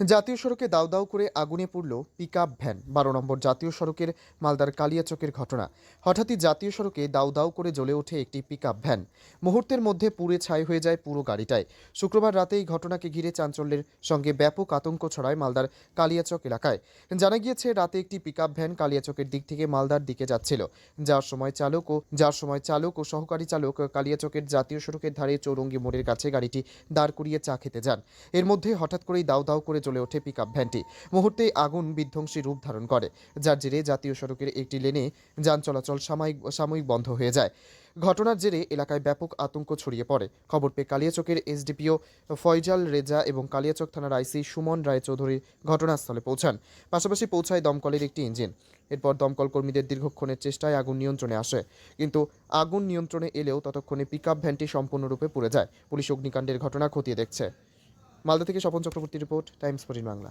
জাতীয় সড়কে দাউ দাউ করে আগুনে পুড়ল পিক ভ্যান। বারো নম্বর জাতীয় সড়কের মালদার কালিয়াচকের ঘটনা। হঠাৎই জাতীয় সড়কে দাউ দাউ করে জ্বলে ওঠে একটি পিক ভ্যান। মুহূর্তের মধ্যে পুড়ে ছাই হয়ে যায় পুরো গাড়িটায় শুক্রবার রাতে এই ঘটনাকে ঘিরে চাঞ্চল্যের সঙ্গে ব্যাপক আতঙ্ক ছড়ায় মালদার কালিয়াচক এলাকায়। জানা গিয়েছে, রাতে একটি পিক ভ্যান কালিয়াচকের দিক থেকে মালদার দিকে যাচ্ছিল। যার সময় চালক ও যার সময় চালক ও সহকারী চালক কালিয়াচকের জাতীয় সড়কের ধারে চৌরঙ্গি মোড়ের কাছে গাড়িটি দাঁড় করিয়ে চা খেতে যান। এর মধ্যে হঠাৎ করেই দাউ দাউ করে জ্বলে ওঠে পিকআপ ভ্যানটি মুহূর্তেই আগুন বিধ্বংসী রূপ ধারণ করে, যার জেরে জাতীয় সড়কের একটি লেনে যান চলাচল সাময়িক সাময়িক বন্ধ হয়ে যায়। ঘটনার জেরে এলাকায় ব্যাপক আতঙ্ক ছড়িয়ে পড়ে। খবর পেয়ে কালিয়াচকের এসডিপিও ফয়জাল রেজা এবং কালিয়াচক থানার আইসি সুমন রায়চৌধুরী ঘটনাস্থলে পৌঁছান। পাশাপাশি পৌঁছায় দমকলের একটি ইঞ্জিন। এরপর দমকল কর্মীদের দীর্ঘক্ষণের চেষ্টায় আগুন নিয়ন্ত্রণে আসে। কিন্তু আগুন নিয়ন্ত্রণে এলেও ততক্ষণে পিকআপ ভ্যানটি সম্পূর্ণরূপে পুড়ে যায়। পুলিশ অগ্নিকাণ্ডের ঘটনা খতিয়ে দেখছে। মালদা থেকে Swapan Chakraborty report Times fourteen Bangla.